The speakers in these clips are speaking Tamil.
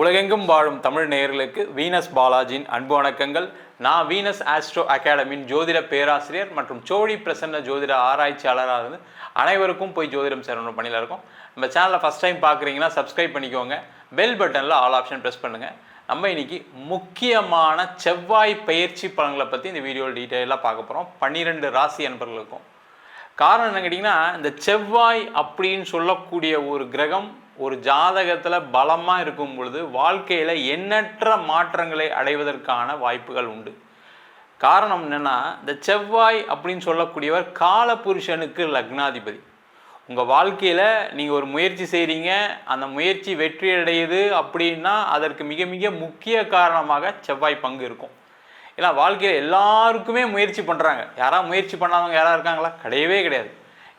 உலகெங்கும் வாழும் தமிழ் நேயர்களுக்கு வீனஸ் பாலாஜியின் அன்பு வணக்கங்கள். நான் வீனஸ் ஆஸ்ட்ரோ அகாடமியின் ஜோதிட பேராசிரியர் மற்றும் சோழி பிரசன்ன ஜோதிட ஆராய்ச்சியாளராக இருந்து அனைவருக்கும் போய் ஜோதிடம் சேரணும் பணியில் இருக்கும். நம்ம சேனலை ஃபஸ்ட் டைம் பார்க்குறீங்கன்னா சப்ஸ்கிரைப் பண்ணிக்கோங்க. பெல் பட்டனில் ஆல் ஆப்ஷன் ப்ரெஸ் பண்ணுங்கள் நம்ம இன்னைக்கு முக்கியமான செவ்வாய் பயிற்சி பலன்களை பற்றி இந்த வீடியோவில் டீட்டெயிலாக பார்க்க போகிறோம் பன்னிரெண்டு ராசி அன்பர்களுக்கும். காரணம் என்ன கேட்டிங்கன்னா இந்த செவ்வாய் அப்படின்னு சொல்லக்கூடிய ஒரு கிரகம் ஒரு ஜாதகத்தில் பலமாக இருக்கும் பொழுது வாழ்க்கையில் எண்ணற்ற மாற்றங்களை அடைவதற்கான வாய்ப்புகள் உண்டு. காரணம் என்னென்னா இந்த செவ்வாய் அப்படின்னு சொல்லக்கூடியவர் காலபுருஷனுக்கு லக்னாதிபதி. உங்கள் வாழ்க்கையில் நீங்கள் ஒரு முயற்சி செய்கிறீங்க அந்த முயற்சி வெற்றி அடையுது அப்படின்னா அதற்கு மிக மிக முக்கிய காரணமாக செவ்வாய் பங்கு இருக்கும். ஏன்னா வாழ்க்கையில் எல்லாருக்குமே முயற்சி பண்ணுறாங்க யாராவது முயற்சி பண்ணாதவங்க யாராக இருக்காங்களா? கிடையவே கிடையாது.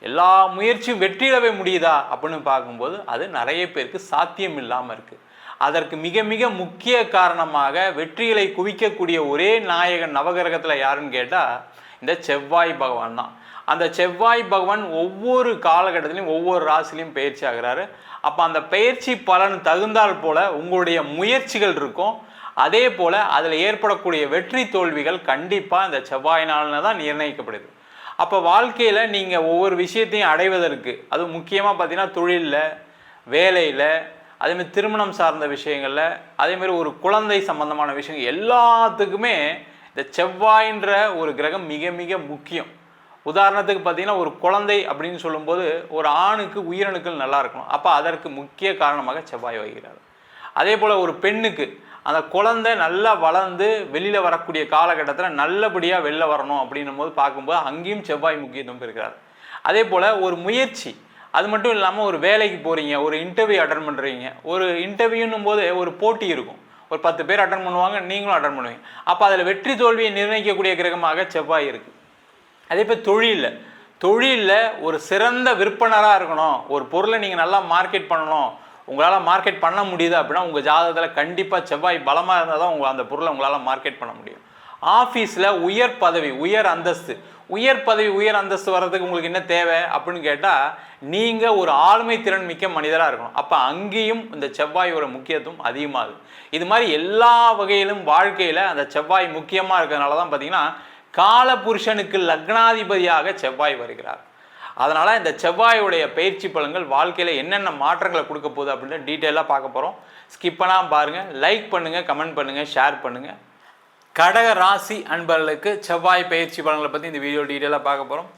எல்லா முயற்சியும் வெற்றியிடவே முடியுதா அப்படின்னு பார்க்கும்போது அது நிறைய பேருக்கு சாத்தியம் இல்லாமல் இருக்குது அதற்கு மிக மிக முக்கிய காரணமாக வெற்றிகளை குவிக்கக்கூடிய ஒரே நாயகன் நவகிரகத்தில் யாருன்னு கேட்டால் இந்த செவ்வாய் பகவான் தான். அந்த செவ்வாய் பகவான் ஒவ்வொரு காலகட்டத்திலையும் ஒவ்வொரு ராசிலையும் பயிற்சி ஆகிறாரு. அப்போ அந்த பயிற்சி பலன் தகுந்தால் போல உங்களுடைய முயற்சிகள் இருக்கும். அதே போல் அதில் ஏற்படக்கூடிய வெற்றி தோல்விகள் கண்டிப்பாக இந்த செவ்வாயினால தான் நிர்ணயிக்கப்படுது. அப்போ வாழ்க்கையில் நீங்கள் ஒவ்வொரு விஷயத்தையும் அடைவதற்கு அது முக்கியமாக பார்த்தீங்கன்னா தொழிலில் வேலையில் அதேமாதிரி திருமணம் சார்ந்த விஷயங்களில் அதேமாதிரி ஒரு குழந்தை சம்பந்தமான விஷயங்கள் எல்லாத்துக்குமே இந்த செவ்வாயின்ற ஒரு கிரகம் மிக மிக முக்கியம். உதாரணத்துக்கு பார்த்தீங்கன்னா ஒரு குழந்தை அப்படின்னு சொல்லும்போது ஒரு ஆணுக்கு உயிரணுக்கள் நல்லா இருக்கணும். அப்போ அதற்கு முக்கிய காரணமாக செவ்வாய் வகிக்கிறார். அதே போல் ஒரு பெண்ணுக்கு அந்த குழந்தை நல்லா வளர்ந்து வெளியில் வரக்கூடிய காலகட்டத்தில் நல்லபடியாக வெளில வரணும் அப்படின்னும் போது பார்க்கும்போது அங்கேயும் செவ்வாய் முக்கியத்துவம் இருக்கிறார். அதே போல் ஒரு முயற்சி அது மட்டும் இல்லாமல் ஒரு வேலைக்கு போகிறீங்க ஒரு இன்டர்வியூ அட்டன் பண்ணுறீங்க ஒரு இன்டர்வியூன்னும் போது ஒரு போட்டி இருக்கும். ஒரு பத்து பேர் அட்டன் பண்ணுவாங்க நீங்களும் அட்டன் பண்ணுவீங்க. அப்போ அதில் வெற்றி தோல்வியை நிர்ணயிக்கக்கூடிய கிரகமாக செவ்வாய் இருக்குது அதே போல் தொழிலில் தொழிலில் ஒரு சிறந்த விற்பனராக இருக்கணும். ஒரு பொருளை நீங்கள் நல்லா மார்க்கெட் பண்ணணும். உங்களால் மார்க்கெட் பண்ண முடியுது அப்படின்னா உங்கள் ஜாதகத்தில் கண்டிப்பாக செவ்வாய் பலமாக இருந்தால் தான் உங்கள் அந்த பொருளை உங்களால் மார்க்கெட் பண்ண முடியும். ஆஃபீஸில் உயர் பதவி உயர் அந்தஸ்து. உயர் பதவி உயர் அந்தஸ்து வர்றதுக்கு உங்களுக்கு என்ன தேவை அப்படின்னு கேட்டால் நீங்கள் ஒரு ஆளுமை திறன் மிக்க மனிதராக இருக்கணும். அப்போ அங்கேயும் இந்த செவ்வாயோட முக்கியத்துவம் அதிகமாகுது இது மாதிரி எல்லா வகையிலும் வாழ்க்கையில் அந்த செவ்வாய் முக்கியமாக இருக்கிறதுனால தான் பார்த்தீங்கன்னா காலபுருஷனுக்கு லக்னாதிபதியாக செவ்வாய் வருகிறார். அதனால் இந்த செவ்வாயுடைய பயிற்சி பலன்கள் வாழ்க்கையில் என்னென்ன மாற்றங்களை கொடுக்க போகுது அப்படின்னு டீட்டெயிலாக பார்க்க போகிறோம் ஸ்கிப் பண்ணாமல் பாருங்கள் லைக் பண்ணுங்கள் கமெண்ட் பண்ணுங்கள் ஷேர் பண்ணுங்கள் கடக ராசி அன்பர்களுக்கு செவ்வாய் பயிற்சி பலன்களை பற்றி இந்த வீடியோ டீட்டெயிலாக பார்க்க போகிறோம்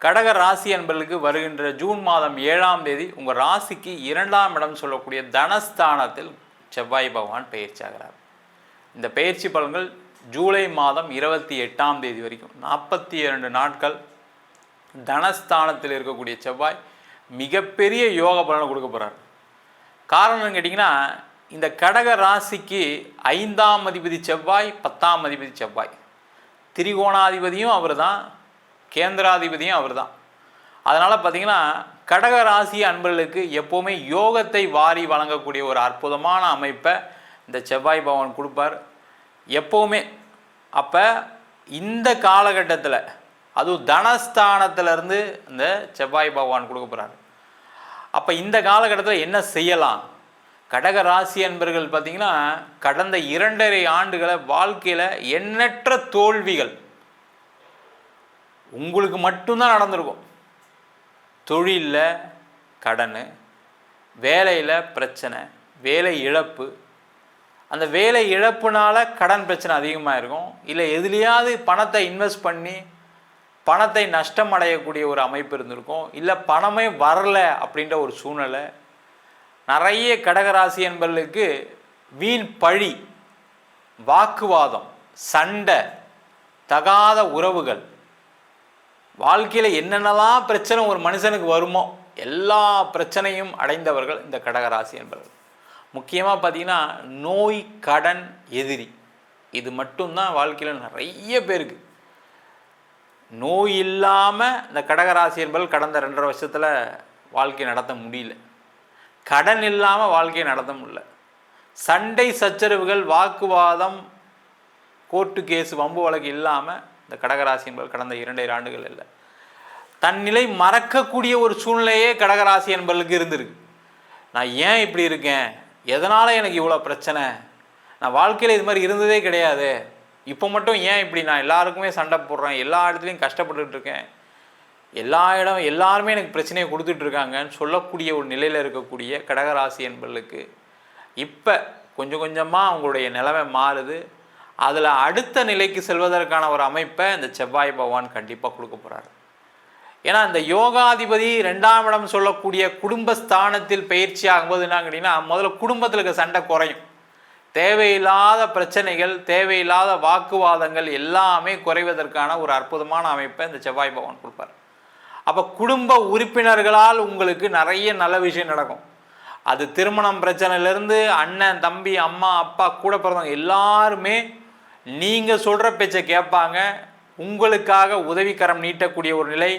கடக ராசி அன்பர்களுக்கு வருகின்ற ஜூன் மாதம் ஏழாம் தேதி உங்கள் ராசிக்கு இரண்டாம் இடம் சொல்லக்கூடிய தனஸ்தானத்தில் செவ்வாய் பகவான் பயிற்சி ஆகிறார். இந்த பயிற்சி பலன்கள் ஜூலை மாதம் இருபத்தி எட்டாம் தேதி வரைக்கும். நாற்பத்தி இரண்டு நாட்கள் தனஸ்தானத்தில் இருக்கக்கூடிய செவ்வாய் மிகப்பெரிய யோக பலனை கொடுக்க போகிறார் காரணம் கேட்டிங்கன்னா இந்த கடக ராசிக்கு ஐந்தாம் அதிபதி செவ்வாய் பத்தாம் அதிபதி செவ்வாய். திரிகோணாதிபதியும் அவர் தான் கேந்திராதிபதியும் அவர் தான் அதனால் பார்த்திங்கன்னா கடக ராசி அன்பர்களுக்கு எப்போவுமே யோகத்தை வாரி வழங்கக்கூடிய ஒரு அற்புதமான அமைப்பை இந்த செவ்வாய் பகவான் கொடுப்பார். எப்போவுமே அப்போ இந்த காலகட்டத்தில் அதுவும் தனஸ்தானத்திலேருந்து இந்த செவ்வாய் பகவான் கொடுக்க போகிறாரு அப்போ இந்த காலகட்டத்தில் என்ன செய்யலாம்? கடக ராசி என்பர்கள் பார்த்திங்கன்னா கடந்த இரண்டரை ஆண்டுகளை வாழ்க்கையில் எண்ணற்ற தோல்விகள். உங்களுக்கு மட்டும்தான் நடந்திருக்கும். தொழிலில் கடன் வேலையில் பிரச்சனை வேலை இழப்பு. அந்த வேலை இழப்புனால கடன் பிரச்சனை அதிகமாக இருக்கும் இல்லை எதுலேயாவது பணத்தை இன்வெஸ்ட் பண்ணி பணத்தை நஷ்டம் அடையக்கூடிய ஒரு அமைப்பு இருந்திருக்கும். இல்லை பணமே வரல அப்படின்ற ஒரு சூழ்நிலை. நிறைய கடகராசி என்பர்களுக்கு வீண் பழி வாக்குவாதம் சண்டை தகாத உறவுகள் வாழ்க்கையில் என்னென்னலாம் பிரச்சனை ஒரு மனுஷனுக்கு வருமோ எல்லா பிரச்சனையும் அடைந்தவர்கள் இந்த கடகராசி என்பவர்கள். முக்கியமாக பார்த்தீங்கன்னா நோய் கடன் எதிரி. இது மட்டும்தான் வாழ்க்கையில் நிறைய பேருக்கு. நோய் இல்லாமல் இந்த கடகராசி என்பது கடந்த ரெண்டரை வருஷத்தில் வாழ்க்கை நடத்த முடியல. கடன் இல்லாமல் வாழ்க்கையை நடத்த முடியல. சண்டை சச்சரவுகள் வாக்குவாதம் கோர்ட்டு கேஸ் வம்பு வழக்கு இல்லாமல் இந்த கடகராசி என்பது கடந்த இரண்டரை ஆண்டுகள் இல்லை. தன் நிலை மறக்கக்கூடிய ஒரு சூழ்நிலையே கடகராசி என்பவர்களுக்கு இருந்திருக்கு. நான் ஏன் இப்படி இருக்கேன்? எதனால் எனக்கு இவ்வளோ பிரச்சனை? நான் வாழ்க்கையில் இது மாதிரி இருந்ததே கிடையாது. இப்போ மட்டும் ஏன் இப்படி நான் எல்லாருக்குமே சண்டை போடுறேன்? எல்லா இடத்துலையும் கஷ்டப்பட்டுட்டு இருக்கேன். எல்லா இடம் எல்லாருமே எனக்கு பிரச்சனையை கொடுத்துட்டு இருக்காங்கன்னு சொல்லக்கூடிய ஒரு நிலையில் இருக்கக்கூடிய கடகராசி என்பர்களுக்கு இப்போ கொஞ்சம் கொஞ்சமாக அவங்களுடைய நிலைமை மாறுது. அதில் அடுத்த நிலைக்கு செல்வதற்கான ஒரு அமைப்பை இந்த செவ்வாய் பகவான் கண்டிப்பாக கொடுக்க போகிறாரு ஏன்னா இந்த யோகாதிபதி ரெண்டாம் இடம் சொல்லக்கூடிய குடும்பஸ்தானத்தில் பயிற்சி ஆகும்போது என்ன கேட்டிங்கன்னா முதல்ல குடும்பத்தில் இருக்க சண்டை குறையும். தேவையில்லாத பிரச்சனைகள் தேவையில்லாத வாக்குவாதங்கள் எல்லாமே குறைவதற்கான ஒரு அற்புதமான அமைப்பை இந்த செவ்வாய் பகவான் கொடுப்பார். அப்போ குடும்ப உறுப்பினர்களால் உங்களுக்கு நிறைய நல்ல விஷயம் நடக்கும். அது திருமணம் பிரச்சனையிலேருந்து அண்ணன் தம்பி அம்மா அப்பா கூட பிறந்தவங்க எல்லாருமே நீங்கள் சொல்கிற பேச்சை கேட்பாங்க. உங்களுக்காக உதவிக்கரம் நீட்டக்கூடிய ஒரு நிலை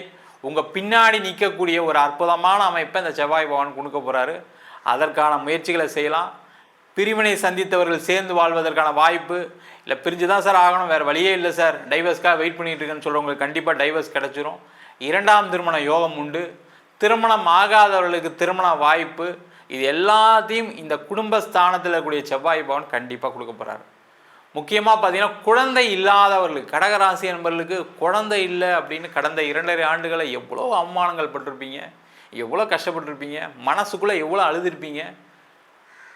உங்கள் பின்னாடி நிற்கக்கூடிய ஒரு அற்புதமான அமைப்பை இந்த செவ்வாய் பகவான் கொடுக்க போகிறாரு அதற்கான முயற்சிகளை செய்யலாம். பிரிவினை சந்தித்தவர்கள் சேர்ந்து வாழ்வதற்கான வாய்ப்பு. இல்லை பிரிஞ்சு தான் சார் ஆகணும் வேறு வழியே இல்லை சார். டைவர்ஸ்க்காக வெயிட் பண்ணிட்டு இருக்கேன்னு சொல்கிறவங்களுக்கு கண்டிப்பாக டைவர்ஸ் கிடச்சிரும். இரண்டாம் திருமண யோகம் உண்டு. திருமணம் ஆகாதவர்களுக்கு திருமண வாய்ப்பு. இது எல்லாத்தையும் இந்த குடும்பஸ்தானத்தில் இருக்கக்கூடிய செவ்வாய் பவன் கண்டிப்பாக கொடுக்க போகிறார் முக்கியமாக பார்த்தீங்கன்னா குழந்தை இல்லாதவர்களுக்கு கடகராசி என்பவர்களுக்கு குழந்தை இல்லை அப்படின்னு கடந்த இரண்டரை ஆண்டுகளை எவ்வளோ அவமானங்கள் பட்டிருப்பீங்க எவ்வளோ கஷ்டப்பட்டிருப்பீங்க மனசுக்குள்ளே எவ்வளோ அழுதுருப்பீங்க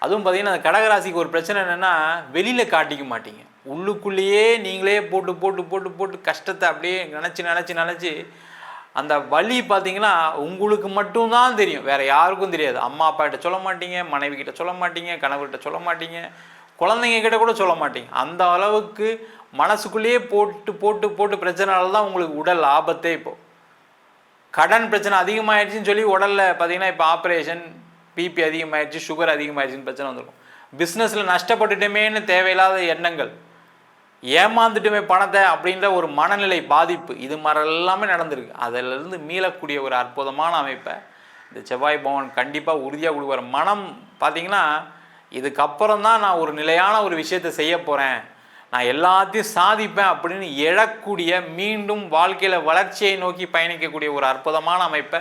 அதுவும் பார்த்தீங்கன்னா அந்த கடகராசிக்கு ஒரு பிரச்சனை என்னென்னா வெளியில் காட்டிக்க மாட்டீங்க. உள்ளுக்குள்ளேயே நீங்களே போட்டு போட்டு போட்டு போட்டு கஷ்டத்தை அப்படியே நினச்சி நினச்சி நினச்சி அந்த வழி பார்த்தீங்கன்னா உங்களுக்கு மட்டும்தான் தெரியும். வேறு யாருக்கும் தெரியாது. அம்மா அப்பா கிட்ட சொல்ல மாட்டீங்க மனைவி கிட்ட சொல்ல மாட்டீங்க கணவர்கிட்ட சொல்ல மாட்டீங்க குழந்தைங்க கிட்ட கூட சொல்ல மாட்டீங்க. அந்த அளவுக்கு மனசுக்குள்ளேயே போட்டு போட்டு போட்டு பிரச்சனைனால தான் உங்களுக்கு உடல் ஆபத்தே இப்போது கடன் பிரச்சனை அதிகமாகிடுச்சின்னு சொல்லி உடலில் பார்த்தீங்கன்னா இப்போ ஆப்ரேஷன் பிபி அதிகமாகிடுச்சு சுகர் அதிகமாகிடுச்சின்னு பிரச்சனை வந்துடும். பிஸ்னஸில் நஷ்டப்பட்டுட்டோமேன்னு தேவையில்லாத எண்ணங்கள். ஏமாந்துட்டுமே பணத்தை அப்படின்ற ஒரு மனநிலை பாதிப்பு. இது மாதிரி எல்லாமே நடந்திருக்கு. அதிலிருந்து மீளக்கூடிய ஒரு அற்புதமான அமைப்பை இந்த செவ்வாய் பவன் கண்டிப்பாக உறுதியாக கொடுக்குற மனம் பார்த்தீங்கன்னா இதுக்கப்புறம் தான் நான் ஒரு நிலையான ஒரு விஷயத்தை செய்ய போகிறேன் நான் எல்லாத்தையும் சாதிப்பேன் அப்படின்னு எழக்கூடிய மீண்டும் வாழ்க்கையில் வளர்ச்சியை நோக்கி பயணிக்கக்கூடிய ஒரு அற்புதமான அமைப்பை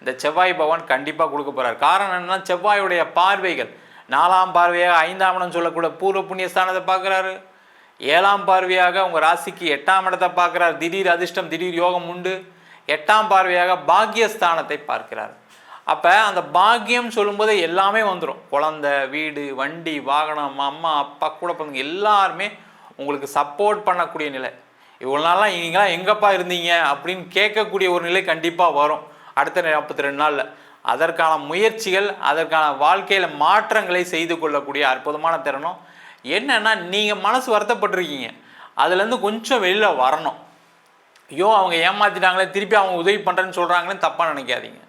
இந்த செவ்வாய் பகவான் கண்டிப்பாக கொடுக்க போகிறார் காரணம் என்னன்னா செவ்வாயுடைய பார்வைகள். நாலாம் பார்வையாக ஐந்தாம் இடம் சொல்லக்கூடிய பூர்வ புண்ணிய ஸ்தானத்தை பார்க்குறாரு. ஏழாம் பார்வையாக உங்கள் ராசிக்கு எட்டாம் இடத்தை பார்க்குறார். திடீர் அதிர்ஷ்டம் திடீர் யோகம் உண்டு. எட்டாம் பார்வையாக பாக்கியஸ்தானத்தை பார்க்கிறார். அப்போ அந்த பாக்கியம் சொல்லும்போது எல்லாமே வந்துடும் குழந்த வீடு வண்டி வாகனம் அம்மா அப்பா கூட பிறந்தவங்க எல்லாருமே உங்களுக்கு சப்போர்ட் பண்ணக்கூடிய நிலை. இவ்வளோ நாளாக நீங்களாம் எங்கப்பா இருந்தீங்க அப்படின்னு கேட்கக்கூடிய ஒரு நிலை கண்டிப்பாக வரும். அடுத்த நாற்பத்தி ரெண்டு நாளில். அதற்கான முயற்சிகள் அதற்கான வாழ்க்கையில் மாற்றங்களை செய்து கொள்ளக்கூடிய அற்புதமான தருணம். என்னென்னா நீங்கள் மனசு வருத்தப்பட்டிருக்கீங்க. அதுலேருந்து கொஞ்சம் வெளியில் வரணும். ஐயோ அவங்க ஏமாத்திட்டாங்களே திருப்பி அவங்க உதவி பண்ணுறேன்னு சொல்கிறாங்களேன்னு தப்பாக நினைக்காதீங்க.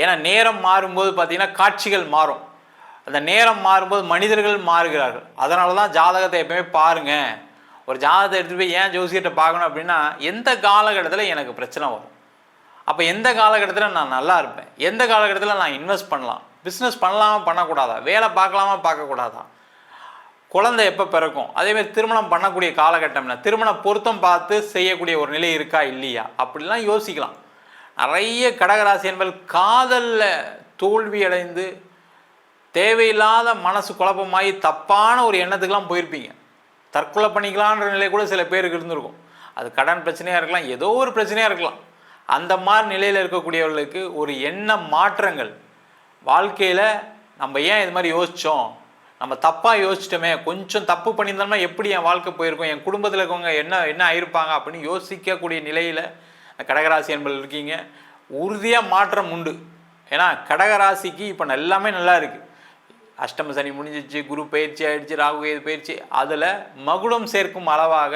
ஏன்னா நேரம் மாறும்போது பார்த்திங்கன்னா காட்சிகள் மாறும். அந்த நேரம் மாறும்போது மனிதர்கள் மாறுகிறார்கள். அதனால தான் ஜாதகத்தை எப்பயுமே பாருங்கள் ஒரு ஜாதகத்தை எடுத்துகிட்டு போய் ஏன் ஜோசியத்தை பார்க்கணும் அப்படின்னா எந்த காலகட்டத்தில் எனக்கு பிரச்சனை வரும்? அப்போ எந்த காலகட்டத்தில் நான் நல்லா இருப்பேன்? எந்த காலகட்டத்தில் நான் இன்வெஸ்ட் பண்ணலாம்? பிஸ்னஸ் பண்ணலாமா பண்ணக்கூடாதா? வேலை பார்க்கலாமா பார்க்கக்கூடாதா? குழந்தை எப்போ பிறக்கும்? அதேமாதிரி திருமணம் பண்ணக்கூடிய காலகட்டம்னா திருமண பொருத்தம் பார்த்து செய்யக்கூடிய ஒரு நிலை இருக்கா இல்லையா? அப்படிலாம் யோசிக்கலாம். நிறைய கடகராசி என்பது காதலில் தோல்வி அடைந்து தேவையில்லாத மனசு குழப்பமாகி தப்பான ஒரு எண்ணத்துக்கெலாம் போயிருப்பீங்க. தற்கொலை பண்ணிக்கலான்ற நிலை கூட சில பேருக்கு இருந்திருக்கும். அது கடன் பிரச்சனையாக இருக்கலாம் ஏதோ ஒரு பிரச்சனையாக இருக்கலாம். அந்த மாதிரி நிலையில் இருக்கக்கூடியவர்களுக்கு ஒரு எண்ண மாற்றங்கள். வாழ்க்கையில் நம்ம ஏன் இது மாதிரி யோசித்தோம் நம்ம தப்பாக யோசிச்சிட்டோமே கொஞ்சம் தப்பு பண்ணியிருந்தோம்னா எப்படி என் வாழ்க்கை போயிருக்கும்? என் குடும்பத்தில் இருக்கவங்க என்ன என்ன ஆயிருப்பாங்க அப்படின்னு யோசிக்கக்கூடிய நிலையில் கடகராசி என்பது இருக்கீங்க. உறுதியாக மாற்றம் உண்டு. ஏன்னா கடகராசிக்கு இப்போ எல்லாமே நல்லா இருக்குது அஷ்டம சனி முடிஞ்சிச்சு குரு பயிற்சி ஆயிடுச்சு ராகு கேது பயிற்சி அதில் மகுடம் சேர்க்கும் அளவாக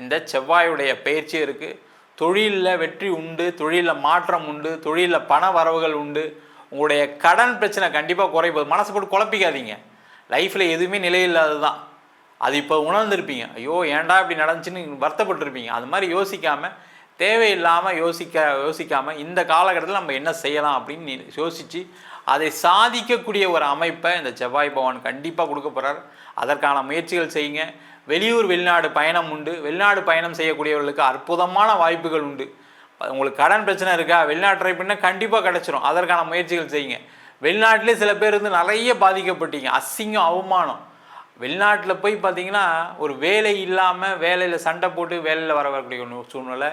இந்த செவ்வாயுடைய பயிற்சி இருக்குது தொழிலில் வெற்றி உண்டு தொழிலில் மாற்றம் உண்டு தொழிலில் பண வரவுகள் உண்டு. உங்களுடைய கடன் பிரச்சனை கண்டிப்பாக குறைப்போது மனசு போட்டு குழப்பிக்காதீங்க. லைஃப்பில் எதுவுமே நிலையில்லாதது தான் அது இப்போ உணர்ந்திருப்பீங்க. ஐயோ ஏன்டா இப்படி நடந்துச்சுன்னு வருத்தப்பட்டிருப்பீங்க. அது மாதிரி யோசிக்காமல் தேவையில்லாமல் யோசிக்க யோசிக்காமல் இந்த காலகட்டத்தில் நம்ம என்ன செய்யலாம் அப்படின்னு யோசித்து அதை சாதிக்கக்கூடிய ஒரு அமைப்பை இந்த செவ்வாய் பவான் கண்டிப்பாக கொடுக்க போகிறார் அதற்கான முயற்சிகள் செய்யுங்க. வெளியூர் வெளிநாடு பயணம் உண்டு. வெளிநாடு பயணம் செய்யக்கூடியவர்களுக்கு அற்புதமான வாய்ப்புகள் உண்டு. உங்களுக்கு கடன் பிரச்சனை இருக்கா? வெளிநாட்டு ட்ரை பண்ணால் கண்டிப்பாக கிடச்சிரும். அதற்கான முயற்சிகள் செய்யுங்க. வெளிநாட்டிலே சில பேர் வந்து நிறைய பாதிக்கப்பட்டீங்க. அசிங்கம் அவமானம். வெளிநாட்டில் போய் பார்த்தீங்கன்னா ஒரு வேலை இல்லாமல் வேலையில் சண்டை போட்டு வேலையில் வர வரக்கூடிய ஒரு சூழ்நிலை.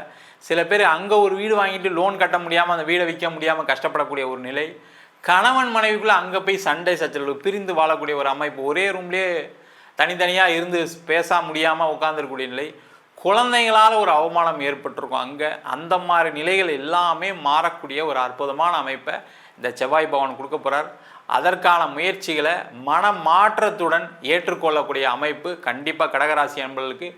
சில பேர் அங்கே ஒரு வீடு வாங்கிட்டு லோன் கட்ட முடியாமல் அந்த வீடை விற்க முடியாமல் கஷ்டப்படக்கூடிய ஒரு நிலை. கணவன் மனைவிக்குள்ளே அங்கே போய் சண்டை சச்சரவு பிரிந்து வாழக்கூடிய ஒரு அமைப்பு. ஒரே ரூம்லேயே தனித்தனியாக இருந்து பேச முடியாமல் உட்காந்துருக்கக்கூடிய நிலை குழந்தைங்களால் ஒரு அவமானம் ஏற்பட்டிருக்கும். அங்கே அந்த மாதிரி நிலைகள் எல்லாமே மாறக்கூடிய ஒரு அற்புதமான அமைப்பை இந்த செவ்வாய் பவன் கொடுக்க போகிறார் அதற்கான முயற்சிகளை மன மாற்றத்துடன் ஏற்றுக்கொள்ளக்கூடிய அமைப்பு கண்டிப்பாக கடகராசி அன்பர்களுக்கு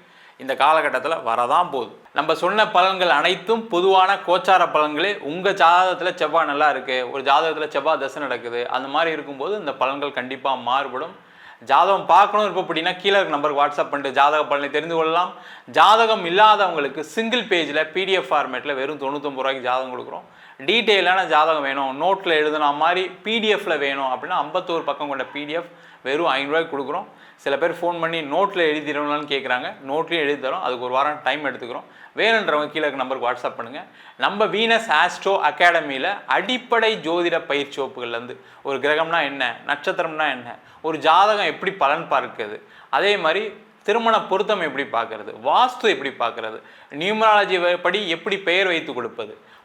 இந்த காலகட்டத்தில் வரதான் போகுது. நம்ம சொன்ன பலன்கள் அனைத்தும் பொதுவான கோச்சார பலன்களே உங்கள் ஜாதகத்தில் செவ்வாய் நல்லா இருக்குது ஒரு ஜாதகத்தில் செவ்வாய் தசை நடக்குது அந்த மாதிரி இருக்கும்போது இந்த பலன்கள் கண்டிப்பாக மாறுபடும். ஜாதகம் பார்க்கணும் இருப்போம் அப்படின்னா கீழே இருக்க நம்பருக்கு வாட்ஸ்அப் பண்ணிட்டு ஜாதக பலனை தெரிந்து கொள்ளலாம். ஜாதகம் இல்லாதவங்களுக்கு சிங்கிள் பேஜில் பிடிஎஃப் ஃபார்மேட்டில் வெறும் தொண்ணூத்தொம்பது ரூபாய்க்கு ஜாதகம் கொடுக்குறோம். டீட்டெயிலான ஜாதகம் வேணும். நோட்டில் எழுதுன மாதிரி பிடிஎஃப்ல வேணும் அப்படின்னா ஐம்பத்தோரு பக்கம் கொண்ட பிடிஎஃப் வெறும் ஐநூறுரூவாய்க்கு கொடுக்குறோம். சில பேர் ஃபோன் பண்ணி நோட்டில் எழுதிடணும்னு கேட்குறாங்க நோட்லேயும் எழுதி தரோம். அதுக்கு ஒரு வாரம் டைம் எடுத்துக்கிறோம். வேணுன்றவங்க கீழே நம்பருக்கு வாட்ஸ்அப் பண்ணுங்கள் நம்ம வீனஸ் ஆஸ்ட்ரோ அகாடமியில் அடிப்படை ஜோதிட பயிற்சி வகுப்புகள்லேருந்து ஒரு கிரகம்னா என்ன? நட்சத்திரம்னா என்ன? ஒரு ஜாதகம் எப்படி பலன் பார்க்குது அதே மாதிரி திருமண பொருத்தம் எப்படி பார்க்கறது? வாஸ்து எப்படி பார்க்கறது? நியூமராலஜி படி எப்படி பெயர் வைத்து கொடுப்பது?